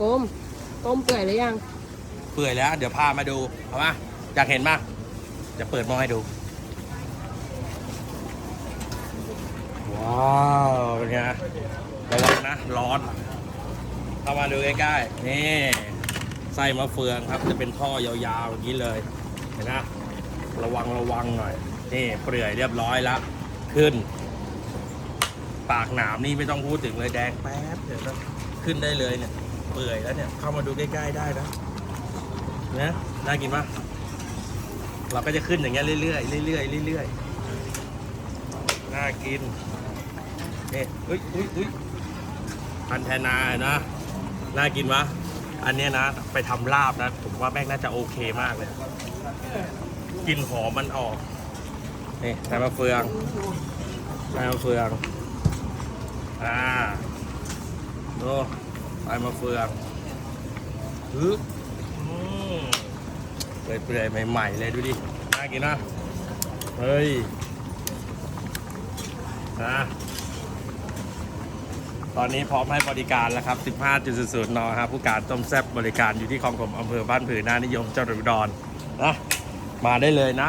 กลมต้มเปื่อยหรือยัง เปื่อยแล้ว เดี๋ยวพามาดูเอามาอยากเห็นป่ะจะเปิดม้อให้ดู ว้าวเป็นไงระวังนะ ร้อนเข้ามาดูใกล้ๆนี่ไส้มะเฟืองครับ จะเป็นท่อยาวๆอย่างนี้เลยเห็นนะระวังระวังหน่อยนี่เปลือยเรียบร้อยแล้วขึ้น ปากหนามนี่ไม่ต้องพูดถึงเลยแดงแป๊บเดี๋ยวนะขึ้นได้เลยเนี่ย เปื่อยแล้วเนี่ยเข้ามาดูใกล้ๆได้นะนะน่ากินปะเราก็จะขึ้นอย่างเงี้ยเรื่อยๆเรื่อยๆเรื่อยๆน่ากินนี่อุ้ยอุ้ยอุ้ยพันแทนานะน่ากินปะอันเนี้ยนะ ไปทำลาบนะผมว่าแม่งน่าจะโอเคมากเลยกลิ่นหอมมันออกนี่ใส่มะเฟืองใส่มะเฟือง อ่าดู ใส่มะเฟืองฮึอืมเปื่อยๆใหม่ๆเลยดูดิ น่ากินนะ เฮ้ยนะตอนนี้พร้อมให้บริการแล้วครับ 15.00นครับผู้การต้มแซ่บบริการอยู่ที่คลองผมอำเภอบ้านผือหน้านิยมจังหวัดอุดรนะ มาได้เลยนะ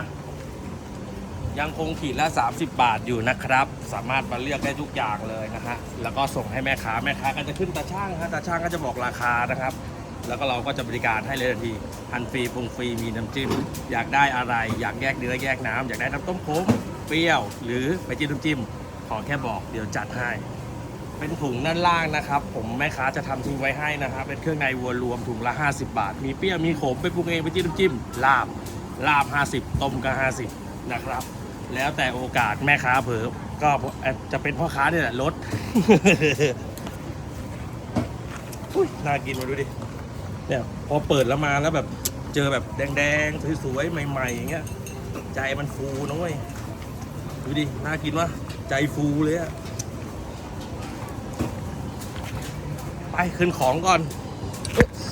ยังคงขีดละ 30 บาทอยู่นะครับ สามารถมาเลือกได้ทุกอย่างเลยนะฮะแล้วก็ส่งให้แม่ค้าแม่ค้าก็จะขึ้นตาช่างฮะตาช่างก็จะบอกราคานะครับ แล้วก็เราก็จะบริการให้เลยทันทีทันฟรีปรุงฟรีมีน้ำจิ้ม อยากได้อะไร อยากแยกเนื้อแยกน้ำอยากได้น้ำต้มโค้งเปรี้ยว หรือไปจิ้มน้ำจิ้ม ขอแค่บอกเดี๋ยวจัดให้เป็นถุงด้านล่างนะครับ ผมแม่ค้าจะทำทิ้งไว้ให้นะครับเป็นเครื่องในวัวรวมถุงละ 50 บาท มีเปรี้ยวมีขมไปปรุงเองไปจิ้มจิ้มลาบลาบ 50 ต้มก็50 นะครับ แล้วแต่โอกาสแม่ค้าเผลอก็จะเป็นพ่อค้าเนี่ยแหละลดอุ้ยน่ากินมาดูดิ เนี่ย พอเปิดแล้วมาแล้วแบบเจอแบบแดงๆสวยๆใหม่ๆอย่างเงี้ย ใจมันฟูนะเว้ยดูดิ น่ากินวะใจฟูเลยอะไปขึ้นของก่อน